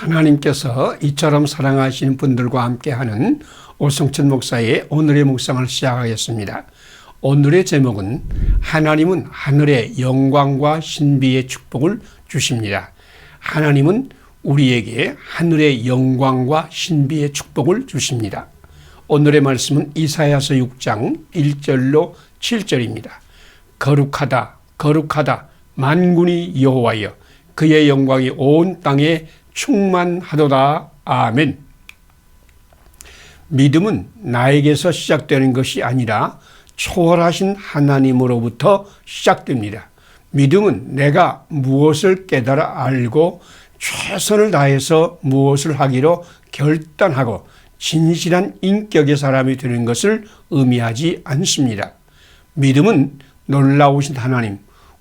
하나님께서 이처럼 사랑하시는 분들과 함께하는 오성천 목사의 오늘의 묵상을 시작하겠습니다. 오늘의 제목은 하나님은 하늘의 영광과 신비의 축복을 주십니다. 하나님은 우리에게 하늘의 영광과 신비의 축복을 주십니다. 오늘의 말씀은 이사야서 6장 1절로 7절입니다. 거룩하다 거룩하다 만군이 여호와여 그의 영광이 온 땅에 충만하도다. 아멘. 믿음은 나에게서 시작되는 것이 아니라 초월하신 하나님으로부터 시작됩니다. 믿음은 내가 무엇을 깨달아 알고 최선을 다해서 무엇을 하기로 결단하고 진실한 인격의 사람이 되는 것을 의미하지 않습니다. 믿음은 놀라우신 하나님,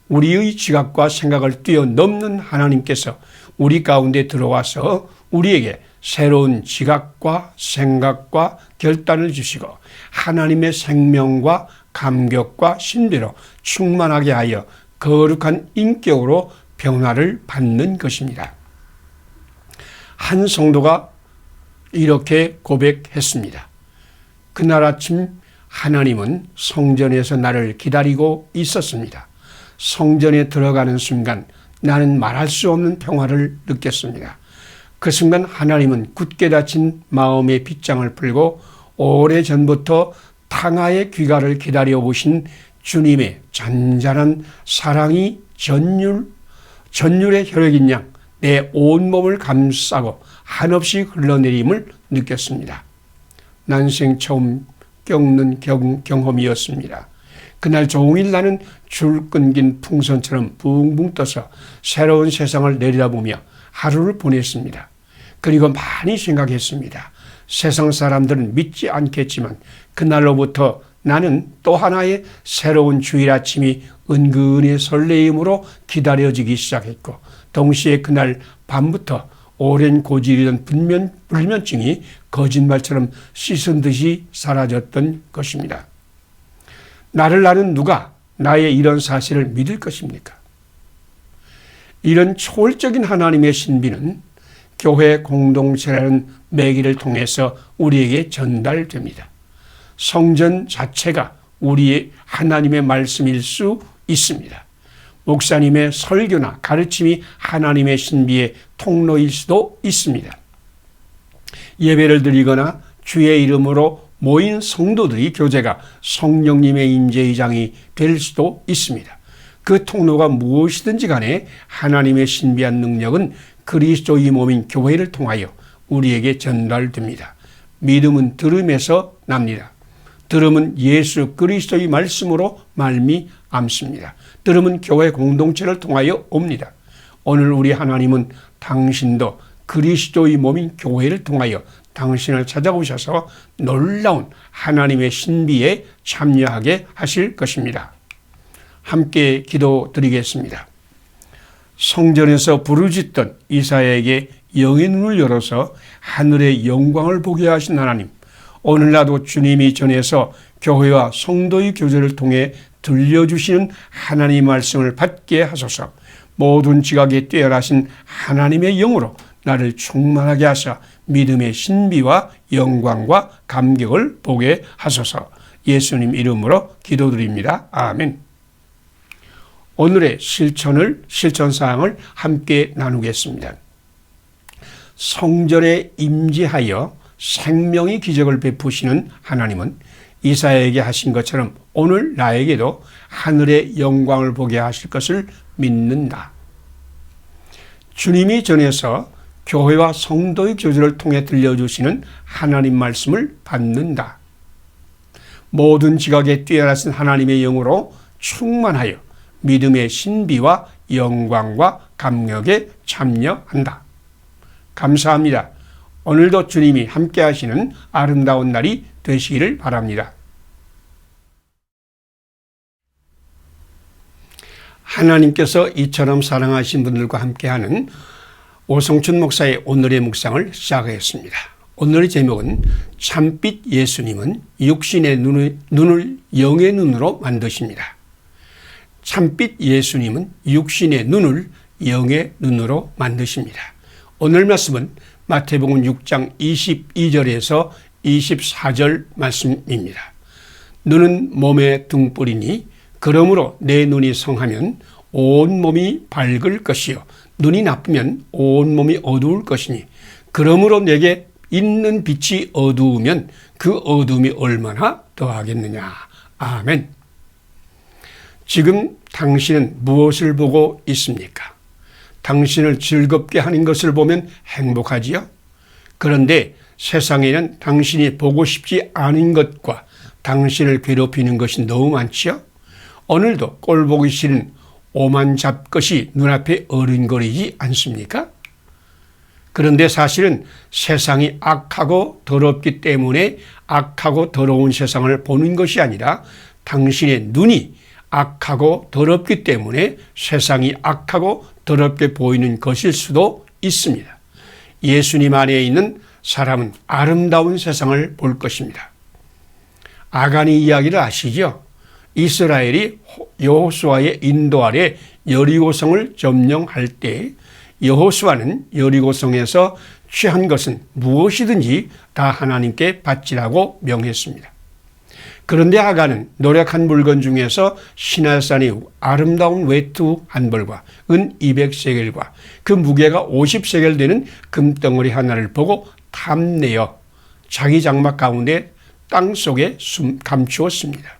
우리의 지각과 생각을 뛰어넘는 하나님께서 우리 가운데 들어와서 우리에게 새로운 지각과 생각과 결단을 주시고 하나님의 생명과 감격과 신비로 충만하게 하여 거룩한 인격으로 변화를 받는 것입니다. 한 성도가 이렇게 고백했습니다. 그날 아침 하나님은 성전에서 나를 기다리고 있었습니다. 성전에 들어가는 순간 나는 말할 수 없는 평화를 느꼈습니다. 그 순간 하나님은 굳게 닫힌 마음의 빗장을 풀고 오래 전부터 탕하의 귀가를 기다려 오신 주님의 잔잔한 사랑이 전율, 전율의 혈액인 양 내 온몸을 감싸고 한없이 흘러내림을 느꼈습니다. 난생 처음 겪는 경, 경험이었습니다. 그날 종일 나는 줄 끊긴 풍선처럼 붕붕 떠서 새로운 세상을 내려다보며 하루를 보냈습니다. 그리고 많이 생각했습니다. 세상 사람들은 믿지 않겠지만 그날로부터 나는 또 하나의 새로운 주일 아침이 은근히 설레임으로 기다려지기 시작했고 동시에 그날 밤부터 오랜 고질이던 불면, 불면증이 거짓말처럼 씻은 듯이 사라졌던 것입니다. 나를 아는 누가 나의 이런 사실을 믿을 것입니까? 이런 초월적인 하나님의 신비는 교회 공동체라는 매기를 통해서 우리에게 전달됩니다. 성전 자체가 우리의 하나님의 말씀일 수 있습니다. 목사님의 설교나 가르침이 하나님의 신비의 통로일 수도 있습니다. 예배를 드리거나 주의 이름으로 모인 성도들이 교제가 성령님의 임재의 장이 될 수도 있습니다. 그 통로가 무엇이든지 간에 하나님의 신비한 능력은 그리스도의 몸인 교회를 통하여 우리에게 전달됩니다. 믿음은 들음에서 납니다. 들음은 예수 그리스도의 말씀으로 말미암습니다. 들음은 교회 공동체를 통하여 옵니다. 오늘 우리 하나님은 당신도 그리스도의 몸인 교회를 통하여 당신을 찾아오셔서 놀라운 하나님의 신비에 참여하게 하실 것입니다. 함께 기도 드리겠습니다. 성전에서 부르짖던 이사야에게 영의 눈을 열어서 하늘의 영광을 보게 하신 하나님, 오늘날도 주님이 전해서 교회와 성도의 교제를 통해 들려주시는 하나님 말씀을 받게 하소서 모든 지각에 뛰어나신 하나님의 영으로 나를 충만하게 하사 믿음의 신비와 영광과 감격을 보게 하소서 예수님 이름으로 기도드립니다. 아멘. 오늘의 실천을, 실천 사항을 함께 나누겠습니다. 성전에 임재하여 생명의 기적을 베푸시는 하나님은 이사야에게 하신 것처럼 오늘 나에게도 하늘의 영광을 보게 하실 것을 믿는다. 주님이 전해서 교회와 성도의 교제를 통해 들려주시는 하나님 말씀을 받는다. 모든 지각에 뛰어나신 하나님의 영으로 충만하여 믿음의 신비와 영광과 감격에 참여한다. 감사합니다. 오늘도 주님이 함께 하시는 아름다운 날이 되시기를 바랍니다. 하나님께서 이처럼 사랑하신 분들과 함께하는 오성춘 목사의 오늘의 묵상을 시작하겠습니다. 오늘의 제목은 참빛 예수님은 육신의 눈을, 눈을 영의 눈으로 만드십니다. 참빛 예수님은 육신의 눈을 영의 눈으로 만드십니다. 오늘 말씀은 마태복음 6장 22절에서 24절 말씀입니다. 눈은 몸의 등불이니 그러므로 내 눈이 성하면 온 몸이 밝을 것이요 눈이 나쁘면 온 몸이 어두울 것이니 그러므로 내게 있는 빛이 어두우면 그 어두움이 얼마나 더하겠느냐. 아멘. 지금 당신은 무엇을 보고 있습니까? 당신을 즐겁게 하는 것을 보면 행복하지요? 그런데 세상에는 당신이 보고 싶지 않은 것과 당신을 괴롭히는 것이 너무 많지요? 오늘도 꼴 보기 싫은 오만 잡것이 눈앞에 어른거리지 않습니까? 그런데 사실은 세상이 악하고 더럽기 때문에 악하고 더러운 세상을 보는 것이 아니라 당신의 눈이 악하고 더럽기 때문에 세상이 악하고 더럽게 보이는 것일 수도 있습니다. 예수님 안에 있는 사람은 아름다운 세상을 볼 것입니다. 아간이 이야기를 아시죠? 이스라엘이 여호수아의 인도 아래 여리고성을 점령할 때 여호수아는 여리고성에서 취한 것은 무엇이든지 다 하나님께 바치라고 명했습니다. 그런데 아가는 노력한 물건 중에서 신할산이 아름다운 외투 한 벌과 은 200세겔과 그 무게가 50세겔 되는 금덩어리 하나를 보고 탐내어 자기 장막 가운데 땅 속에 숨 감추었습니다.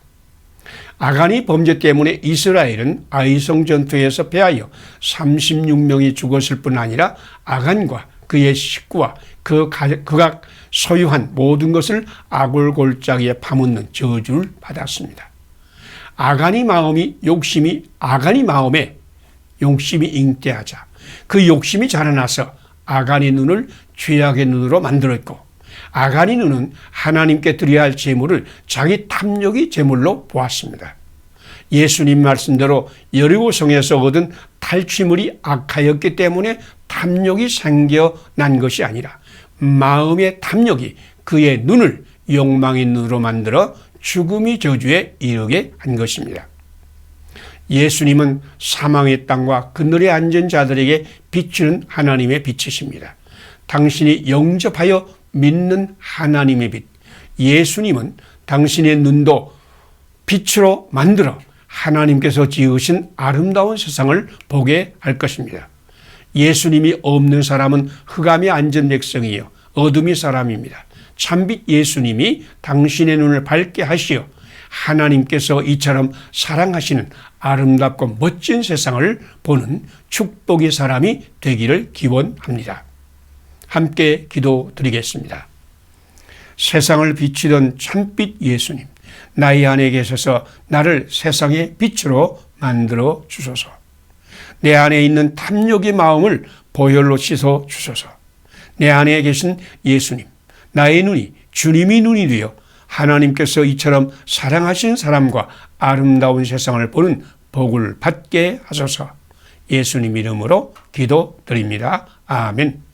아간이 범죄 때문에 이스라엘은 아이성 전투에서 패하여 36명이 죽었을 뿐 아니라 아간과 그의 식구와 그 그가 소유한 모든 것을 아골 골짜기에 파묻는 저주를 받았습니다. 아간이 마음이 욕심이 아간이 마음에 욕심이 잉태하자 그 욕심이 자라나서 아간의 눈을 죄악의 눈으로 만들었고 눈은 하나님께 드려야 할 제물을 자기 탐욕이 제물로 보았습니다. 예수님 말씀대로 여리고성에서 얻은 탈취물이 악하였기 때문에 탐욕이 생겨난 것이 아니라 마음의 탐욕이 그의 눈을 욕망의 눈으로 만들어 죽음의 저주에 이르게 한 것입니다. 예수님은 사망의 땅과 그늘에 앉은 자들에게 비추는 하나님의 빛이십니다. 당신이 영접하여 믿는 하나님의 빛. 예수님은 당신의 눈도 빛으로 만들어 하나님께서 지으신 아름다운 세상을 보게 할 것입니다. 예수님이 없는 사람은 흑암에 앉은 백성이요. 어둠이 사람입니다. 참빛 예수님이 당신의 눈을 밝게 하시어 하나님께서 이처럼 사랑하시는 아름답고 멋진 세상을 보는 축복의 사람이 되기를 기원합니다. 함께 기도 드리겠습니다. 세상을 비치던 참빛 예수님, 나의 안에 계셔서 나를 세상의 빛으로 만들어 주소서. 내 안에 있는 탐욕의 마음을 보혈로 씻어 주소서. 내 안에 계신 예수님, 나의 눈이 주님이 눈이 되어 하나님께서 이처럼 사랑하신 사람과 아름다운 세상을 보는 복을 받게 하소서. 예수님 이름으로 기도드립니다. 아멘.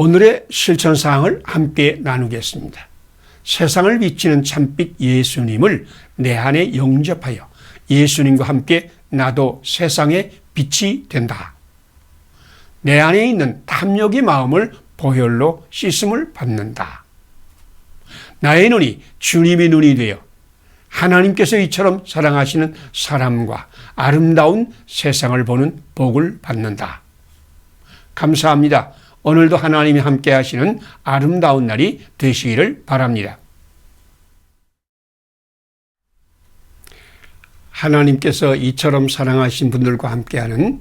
오늘의 실천 사항을 함께 나누겠습니다. 세상을 비치는 참빛 예수님을 내 안에 영접하여 예수님과 함께 나도 세상의 빛이 된다. 내 안에 있는 탐욕의 마음을 보혈로 씻음을 받는다. 나의 눈이 주님의 눈이 되어 하나님께서 이처럼 사랑하시는 사람과 아름다운 세상을 보는 복을 받는다. 감사합니다. 오늘도 하나님이 함께 하시는 아름다운 날이 되시기를 바랍니다. 하나님께서 이처럼 사랑하신 분들과 함께하는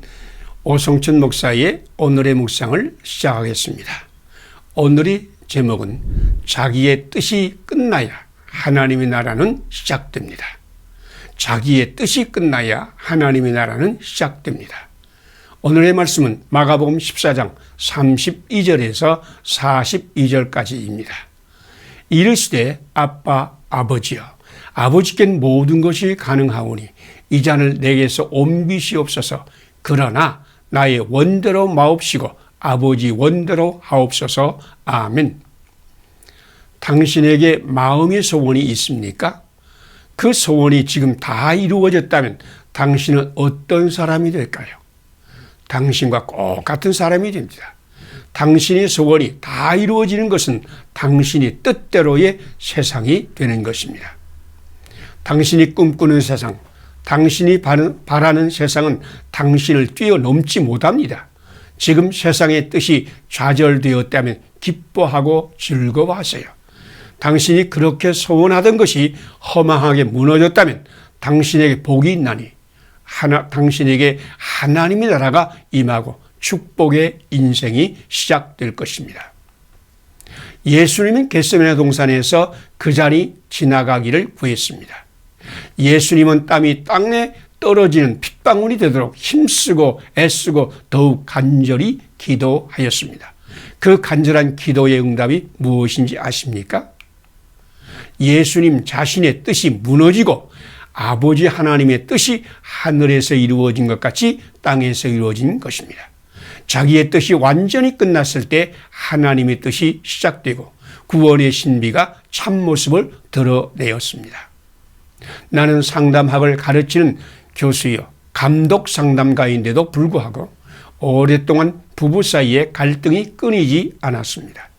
오성천 목사의 오늘의 묵상을 시작하겠습니다. 오늘의 제목은 자기의 뜻이 끝나야 하나님의 나라는 시작됩니다. 자기의 뜻이 끝나야 하나님의 나라는 시작됩니다. 오늘의 말씀은 마가복음 14장 32절에서 42절까지입니다. 이르시되 아빠 아버지여 아버지께는 모든 것이 가능하오니 이 잔을 내게서 옮기시옵소서 그러나 나의 원대로 마옵시고 아버지 원대로 하옵소서 아멘. 당신에게 마음의 소원이 있습니까? 그 소원이 지금 다 이루어졌다면 당신은 어떤 사람이 될까요? 당신과 꼭 같은 사람이 됩니다. 당신의 소원이 다 이루어지는 것은 당신이 뜻대로의 세상이 되는 것입니다. 당신이 꿈꾸는 세상, 당신이 바라는 세상은 당신을 뛰어넘지 못합니다. 지금 세상의 뜻이 좌절되었다면 기뻐하고 즐거워하세요. 당신이 그렇게 소원하던 것이 허망하게 무너졌다면 당신에게 복이 있나니 하나, 당신에게 하나님의 나라가 임하고 축복의 인생이 시작될 것입니다. 예수님은 겟세메네 동산에서 그 자리 지나가기를 구했습니다. 예수님은 땀이 땅에 떨어지는 핏방울이 되도록 힘쓰고 애쓰고 더욱 간절히 기도하였습니다. 그 간절한 기도의 응답이 무엇인지 아십니까? 예수님 자신의 뜻이 무너지고 아버지 하나님의 뜻이 하늘에서 이루어진 것 같이 땅에서 이루어진 것입니다. 자기의 뜻이 완전히 끝났을 때 하나님의 뜻이 시작되고 구원의 신비가 참모습을 드러내었습니다. 나는 상담학을 가르치는 교수여 감독 상담가인데도 불구하고 오랫동안 부부 사이에 갈등이 끊이지 않았습니다.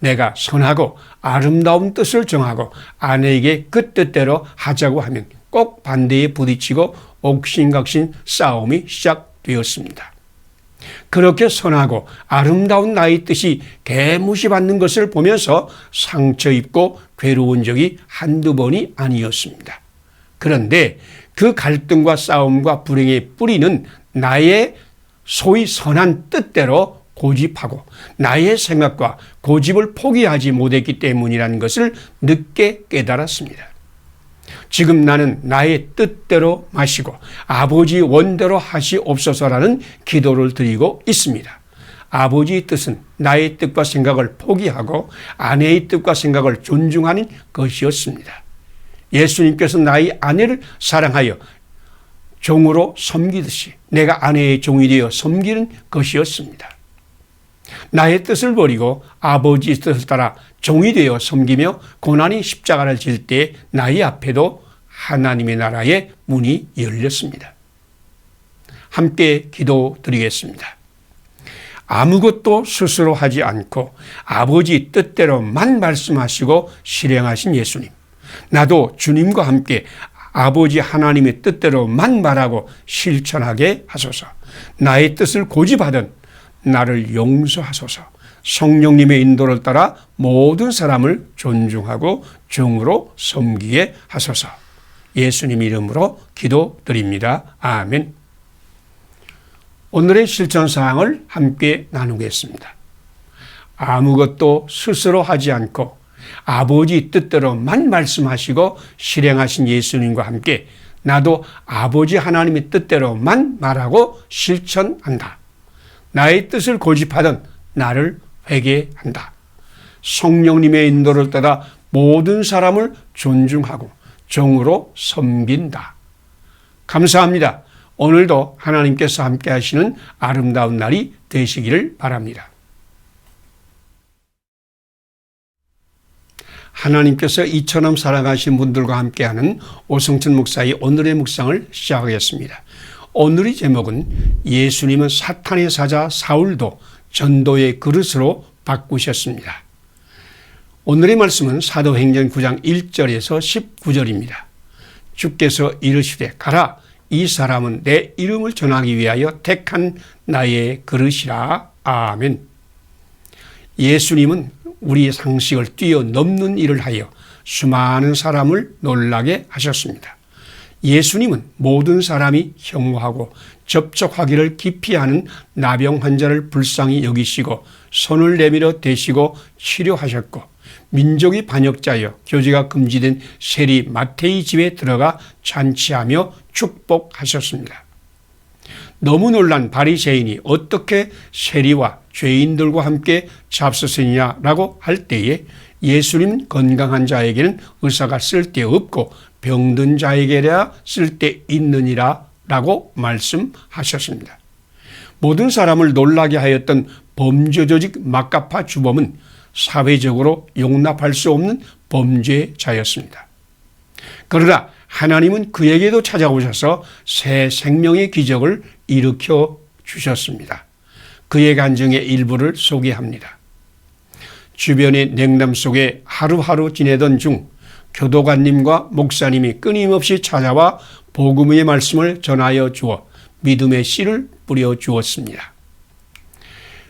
내가 선하고 아름다운 뜻을 정하고 아내에게 그 뜻대로 하자고 하면 꼭 반대에 부딪히고 옥신각신 싸움이 시작되었습니다. 그렇게 선하고 아름다운 나의 뜻이 개무시받는 것을 보면서 상처 입고 괴로운 적이 한두 번이 아니었습니다. 그런데 그 갈등과 싸움과 불행의 뿌리는 나의 소위 선한 뜻대로 고집하고 나의 생각과 고집을 포기하지 못했기 때문이라는 것을 늦게 깨달았습니다. 지금 나는 나의 뜻대로 마시고 아버지 원대로 하시옵소서라는 기도를 드리고 있습니다. 아버지의 뜻은 나의 뜻과 생각을 포기하고 아내의 뜻과 생각을 존중하는 것이었습니다. 예수님께서 나의 아내를 사랑하여 종으로 섬기듯이 내가 아내의 종이 되어 섬기는 것이었습니다. 나의 뜻을 버리고 아버지의 뜻을 따라 종이 되어 섬기며 고난이 십자가를 질 때 나의 앞에도 하나님의 나라의 문이 열렸습니다. 함께 기도 드리겠습니다. 아무것도 스스로 하지 않고 아버지 뜻대로만 말씀하시고 실행하신 예수님. 나도 주님과 함께 아버지 하나님의 뜻대로만 말하고 실천하게 하소서. 나의 뜻을 고집하던 나를 용서하소서. 성령님의 인도를 따라 모든 사람을 존중하고 종으로 섬기게 하소서. 예수님 이름으로 기도드립니다. 아멘. 오늘의 실천 사항을 함께 나누겠습니다. 아무것도 스스로 하지 않고 아버지 뜻대로만 말씀하시고 실행하신 예수님과 함께 나도 아버지 하나님의 뜻대로만 말하고 실천한다. 나의 뜻을 고집하던 나를 회개한다. 성령님의 인도를 따라 모든 사람을 존중하고 정으로 섬긴다. 감사합니다. 오늘도 하나님께서 함께 하시는 아름다운 날이 되시기를 바랍니다. 하나님께서 이처럼 살아가신 분들과 함께하는 오성천 목사의 오늘의 묵상을 시작하겠습니다. 오늘의 제목은 예수님은 사탄의 사자 사울도 전도의 그릇으로 바꾸셨습니다. 오늘의 말씀은 사도행전 9장 1절에서 19절입니다. 주께서 이르시되 가라 이 사람은 내 이름을 전하기 위하여 택한 나의 그릇이라 아멘. 예수님은 우리의 상식을 뛰어넘는 일을 하여 수많은 사람을 놀라게 하셨습니다. 예수님은 모든 사람이 혐오하고 접촉하기를 기피하는 나병 환자를 불쌍히 여기시고 손을 내밀어 대시고 치료하셨고 민족이 반역자여 교제가 금지된 세리 마테이 집에 들어가 잔치하며 축복하셨습니다. 너무 놀란 바리새인이 어떻게 세리와 죄인들과 함께 잡수으냐라고 할 때에 예수님 건강한 자에게는 의사가 쓸데없고 병든 자에게야 쓸데 있느니라 라고 말씀하셨습니다. 모든 사람을 놀라게 하였던 범죄 조직 마카파 주범은 사회적으로 용납할 수 없는 범죄자였습니다. 그러나 하나님은 그에게도 찾아오셔서 새 생명의 기적을 일으켜 주셨습니다. 그의 간증의 일부를 소개합니다. 주변의 냉담 속에 하루하루 지내던 중 교도관님과 목사님이 끊임없이 찾아와 복음의 말씀을 전하여 주어 믿음의 씨를 뿌려 주었습니다.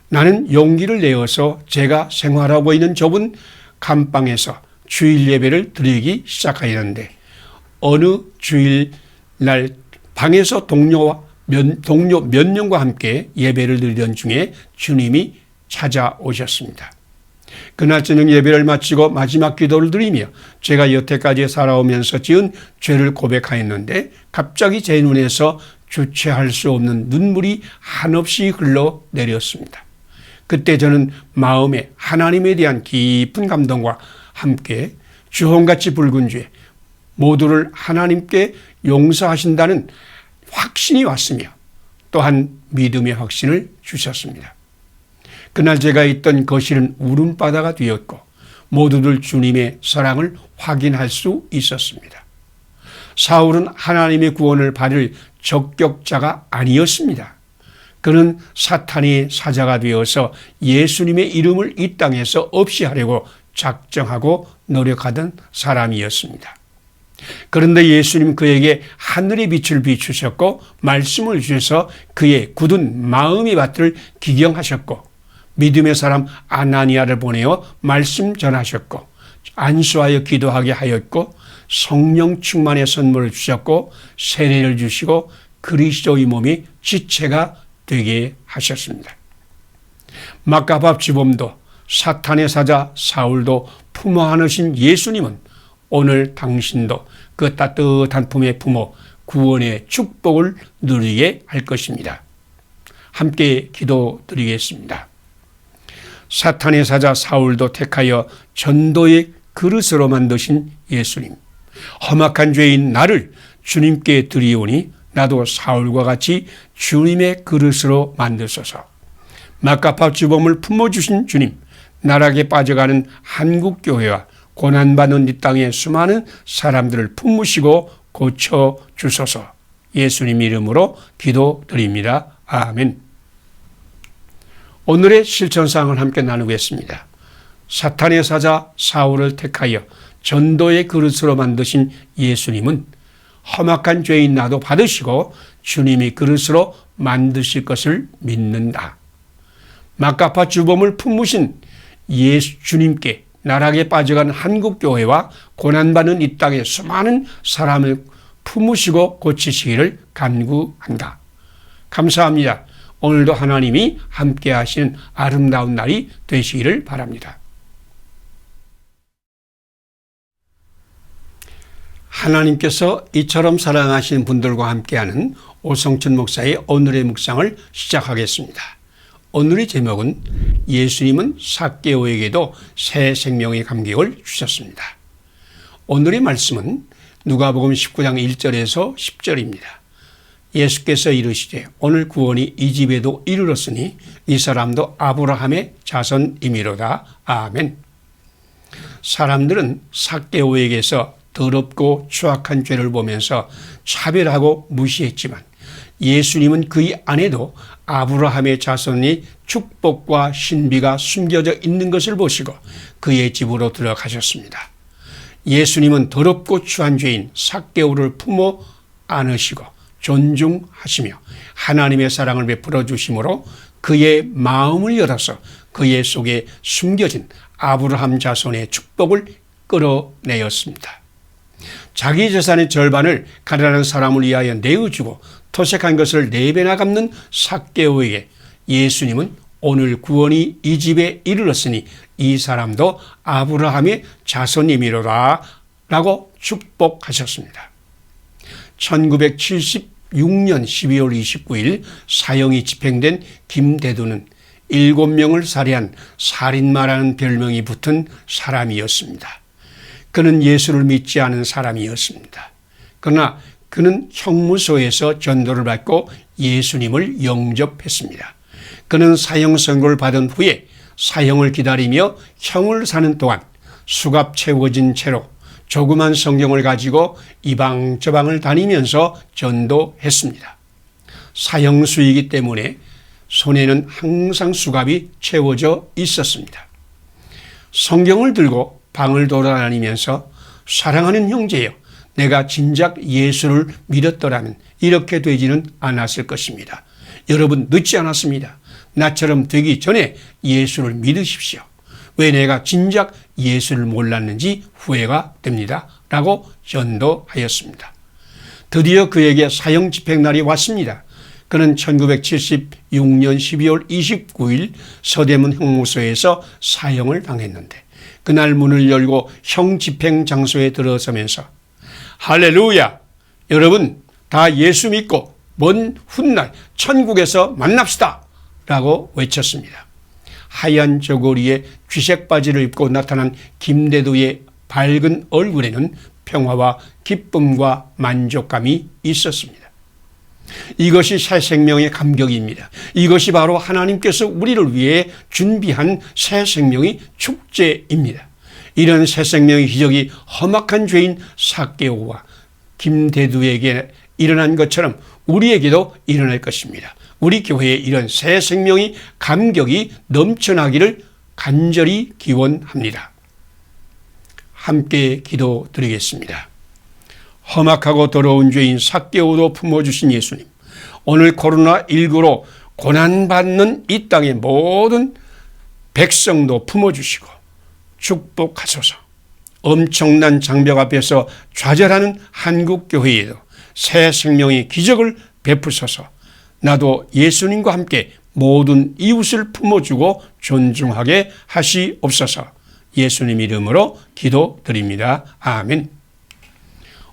나는 용기를 내어서 제가 생활하고 있는 좁은 감방에서 주일 예배를 드리기 시작하였는데 어느 주일 날 방에서 동료와 몇, 동료 몇 명과 함께 예배를 드리던 중에 주님이 찾아오셨습니다. 그날 저녁 예배를 마치고 마지막 기도를 드리며 제가 여태까지 살아오면서 지은 죄를 고백하였는데 갑자기 제 눈에서 주체할 수 없는 눈물이 한없이 흘러 내렸습니다. 그때 저는 마음에 하나님에 대한 깊은 감동과 함께 주홍같이 붉은 죄 모두를 하나님께 용서하신다는 확신이 왔으며 또한 믿음의 확신을 주셨습니다. 그날 제가 있던 거실은 울음바다가 되었고 모두들 주님의 사랑을 확인할 수 있었습니다. 사울은 하나님의 구원을 받을 적격자가 아니었습니다. 그는 사탄의 사자가 되어서 예수님의 이름을 이 땅에서 없이 하려고 작정하고 노력하던 사람이었습니다. 그런데 예수님 그에게 하늘의 빛을 비추셨고 말씀을 주셔서 그의 굳은 마음의 밭을 기경하셨고 믿음의 사람 아나니아를 보내어 말씀 전하셨고 안수하여 기도하게 하였고 성령 충만의 선물을 주셨고 세례를 주시고 그리스도의 몸이 지체가 되게 하셨습니다. 마가밥 주범도 사탄의 사자 사울도 품어 안으신 예수님은 오늘 당신도 그 따뜻한 품에 품어 구원의 축복을 누리게 할 것입니다. 함께 기도 드리겠습니다. 사탄의 사자 사울도 택하여 전도의 그릇으로 만드신 예수님. 험악한 죄인 나를 주님께 드리오니 나도 사울과 같이 주님의 그릇으로 만드소서. 막가파 주범을 품어주신 주님, 나락에 빠져가는 한국교회와 고난받는 이 땅의 수많은 사람들을 품으시고 고쳐 주소서. 예수님 이름으로 기도드립니다. 아멘. 오늘의 실천상을 함께 나누겠습니다. 사탄의 사자 사울을 택하여 전도의 그릇으로 만드신 예수님은 험악한 죄인 나도 받으시고 주님이 그릇으로 만드실 것을 믿는다. 막가파 주범을 품으신 예수 주님께 나락에 빠져간 한국교회와 고난받는 이 땅의 수많은 사람을 품으시고 고치시기를 간구한다. 감사합니다. 오늘도 하나님이 함께 하시는 아름다운 날이 되시기를 바랍니다. 하나님께서 이처럼 사랑하시는 분들과 함께하는 오성춘 목사의 오늘의 묵상을 시작하겠습니다. 오늘의 제목은 예수님은 사개오에게도 새 생명의 감격을 주셨습니다. 오늘의 말씀은 누가복음 19장 1절에서 10절입니다. 예수께서 이르시되 오늘 구원이 이 집에도 이르렀으니 이 사람도 아브라함의 자손이미로다. 아멘. 사람들은 사개오에게서 더럽고 추악한 죄를 보면서 차별하고 무시했지만 예수님은 그의 안에도 아브라함의 자손이 축복과 신비가 숨겨져 있는 것을 보시고 그의 집으로 들어가셨습니다. 예수님은 더럽고 추한 죄인 삭개오를 품어 안으시고 존중하시며 하나님의 사랑을 베풀어 주심으로 그의 마음을 열어서 그의 속에 숨겨진 아브라함 자손의 축복을 끌어내었습니다. 자기 재산의 절반을 가난한 사람을 위하여 내어주고 토색한 것을 네 배나 갚는 삭개오에게 예수님은 오늘 구원이 이 집에 이르렀으니 이 사람도 아브라함의 자손님이로라 라고 축복하셨습니다. 1976년 12월 29일 사형이 집행된 김대두는 일곱 명을 살해한 살인마라는 별명이 붙은 사람이었습니다. 그는 예수를 믿지 않은 사람이었습니다. 그러나 그는 형무소에서 전도를 받고 예수님을 영접했습니다. 그는 사형 선고를 받은 후에 사형을 기다리며 형을 사는 동안 수갑 채워진 채로 조그만 성경을 가지고 이방 저방을 다니면서 전도했습니다. 사형수이기 때문에 손에는 항상 수갑이 채워져 있었습니다. 성경을 들고 방을 돌아다니면서 사랑하는 형제여, 내가 진작 예수를 믿었더라면 이렇게 되지는 않았을 것입니다. 여러분 늦지 않았습니다. 나처럼 되기 전에 예수를 믿으십시오. 왜 내가 진작 예수를 몰랐는지 후회가 됩니다. 라고 전도하였습니다. 드디어 그에게 사형 집행날이 왔습니다. 그는 1976년 12월 29일 서대문 형무소에서 사형을 당했는데 그날 문을 열고 형 집행 장소에 들어서면서 할렐루야! 여러분 다 예수 믿고 먼 훗날 천국에서 만납시다! 라고 외쳤습니다. 하얀 저고리에 귀색 바지를 입고 나타난 김대도의 밝은 얼굴에는 평화와 기쁨과 만족감이 있었습니다. 이것이 새 생명의 감격입니다. 이것이 바로 하나님께서 우리를 위해 준비한 새 생명의 축제입니다. 이런 새 생명의 기적이 험악한 죄인 사개오와 김대두에게 일어난 것처럼 우리에게도 일어날 것입니다. 우리 교회에 이런 새 생명의 감격이 넘쳐나기를 간절히 기원합니다. 함께 기도 드리겠습니다. 험악하고 더러운 죄인 사개오도 품어주신 예수님. 오늘 코로나19로 고난받는 이 땅의 모든 백성도 품어주시고 축복하소서. 엄청난 장벽 앞에서 좌절하는 한국교회에도 새 생명의 기적을 베푸소서. 나도 예수님과 함께 모든 이웃을 품어주고 존중하게 하시옵소서. 예수님 이름으로 기도드립니다. 아멘.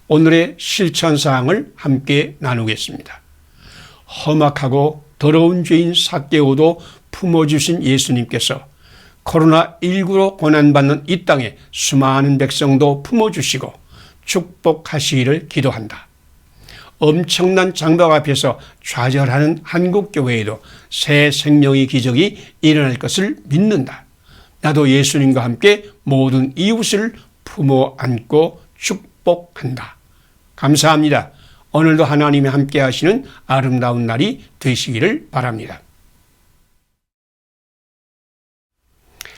오늘의 실천 사항을 함께 나누겠습니다. 험악하고 더러운 죄인 사개오도 품어주신 예수님께서 코로나19로 고난받는 이 땅에 수많은 백성도 품어주시고 축복하시기를 기도한다. 엄청난 장벽 앞에서 좌절하는 한국교회에도 새 생명의 기적이 일어날 것을 믿는다. 나도 예수님과 함께 모든 이웃을 품어 안고 축복한다. 감사합니다. 오늘도 하나님이 함께 하시는 아름다운 날이 되시기를 바랍니다.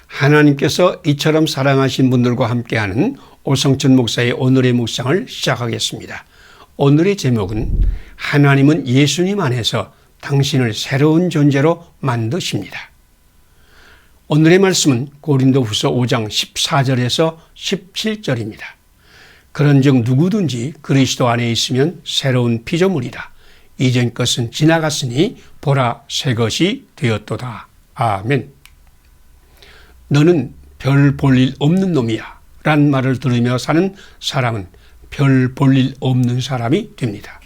하나님께서 이처럼 사랑하신 분들과 함께하는 오성천 목사의 오늘의 묵상을 시작하겠습니다. 오늘의 제목은 하나님은 예수님 안에서 당신을 새로운 존재로 만드십니다. 오늘의 말씀은 고린도 후서 5장 14절에서 17절입니다. 그런 즉 누구든지 그리스도 안에 있으면 새로운 피조물이다. 이전 것은 지나갔으니 보라 새 것이 되었도다. 아멘. 너는 별 볼 일 없는 놈이야. 란 말을 들으며 사는 사람은 별 볼 일 없는 사람이 됩니다.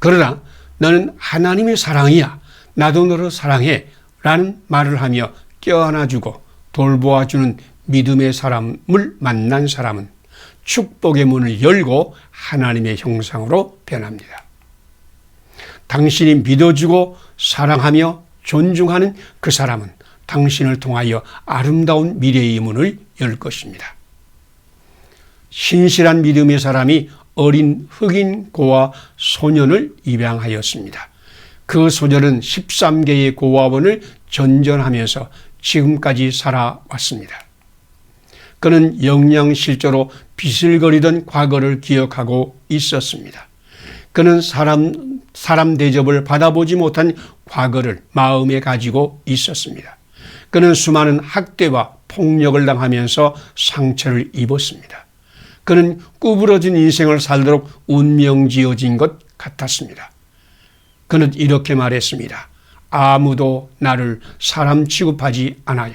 그러나 너는 하나님의 사랑이야. 나도 너를 사랑해. 라는 말을 하며 껴안아주고 돌보아주는 믿음의 사람을 만난 사람은 축복의 문을 열고 하나님의 형상으로 변합니다. 당신이 믿어주고 사랑하며 존중하는 그 사람은 당신을 통하여 아름다운 미래의 문을 열 것입니다. 신실한 믿음의 사람이 어린 흑인 고아 소년을 입양하였습니다. 그 소년은 13개의 고아원을 전전하면서 지금까지 살아왔습니다. 그는 영양실조로 비슬거리던 과거를 기억하고 있었습니다. 그는 사람, 사람 대접을 받아보지 못한 과거를 마음에 가지고 있었습니다. 그는 수많은 학대와 폭력을 당하면서 상처를 입었습니다. 그는 구부러진 인생을 살도록 운명 지어진 것 같았습니다. 그는 이렇게 말했습니다. 아무도 나를 사람 취급하지 않아요.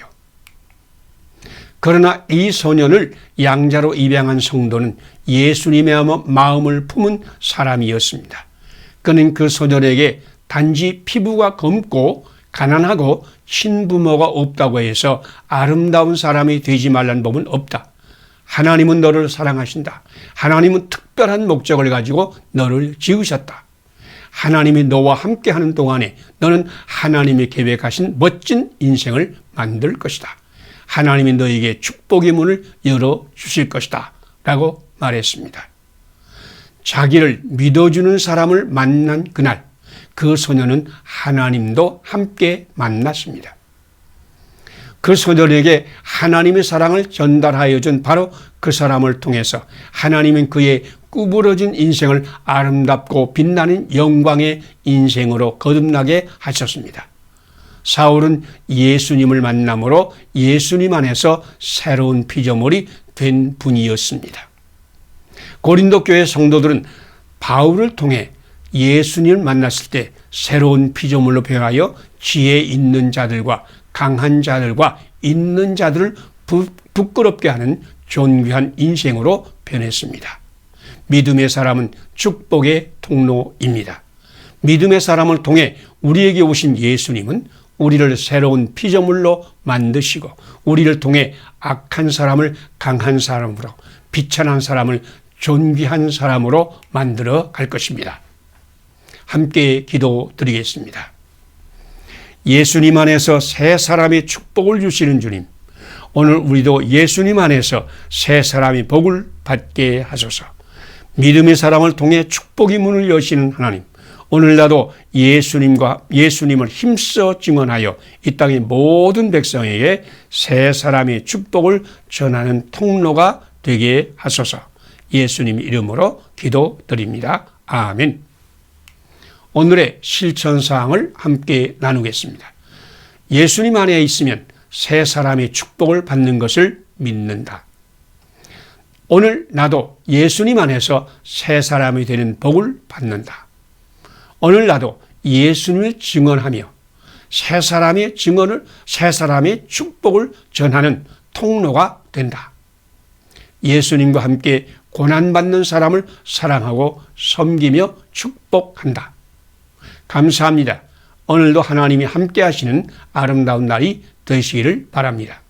그러나 이 소년을 양자로 입양한 성도는 예수님의 마음을 품은 사람이었습니다. 그는 그 소년에게 단지 피부가 검고 가난하고 친부모가 없다고 해서 아름다운 사람이 되지 말란 법은 없다. 하나님은 너를 사랑하신다. 하나님은 특별한 목적을 가지고 너를 지으셨다. 하나님이 너와 함께 하는 동안에 너는 하나님이 계획하신 멋진 인생을 만들 것이다. 하나님이 너에게 축복의 문을 열어 주실 것이다. 라고 말했습니다. 자기를 믿어주는 사람을 만난 그날, 그 소녀는 하나님도 함께 만났습니다. 그 소년에게 하나님의 사랑을 전달하여 준 바로 그 사람을 통해서 하나님은 그의 구부러진 인생을 아름답고 빛나는 영광의 인생으로 거듭나게 하셨습니다. 사울은 예수님을 만남으로 예수님 안에서 새로운 피조물이 된 분이었습니다. 고린도 교회 성도들은 바울을 통해 예수님을 만났을 때 새로운 피조물로 변하여 지혜 있는 자들과 강한 자들과 있는 자들을 부, 부끄럽게 하는 존귀한 인생으로 변했습니다. 믿음의 사람은 축복의 통로입니다. 믿음의 사람을 통해 우리에게 오신 예수님은 우리를 새로운 피조물로 만드시고 우리를 통해 악한 사람을 강한 사람으로 비천한 사람을 존귀한 사람으로 만들어 갈 것입니다. 함께 기도 드리겠습니다. 예수님 안에서 새 사람의 축복을 주시는 주님. 오늘 우리도 예수님 안에서 새 사람의 복을 받게 하소서. 믿음의 사람을 통해 축복의 문을 여시는 하나님. 오늘 나도 예수님과 예수님을 힘써 증언하여 이 땅의 모든 백성에게 새 사람의 축복을 전하는 통로가 되게 하소서. 예수님 이름으로 기도드립니다. 아멘. 오늘의 실천 사항을 함께 나누겠습니다. 예수님 안에 있으면 새 사람의 축복을 받는 것을 믿는다. 오늘 나도 예수님 안에서 새 사람이 되는 복을 받는다. 오늘 나도 예수님을 증언하며 새 사람의 증언을 새 사람의 축복을 전하는 통로가 된다. 예수님과 함께 고난받는 사람을 사랑하고 섬기며 축복한다. 감사합니다. 오늘도 하나님이 함께 하시는 아름다운 날이 되시기를 바랍니다.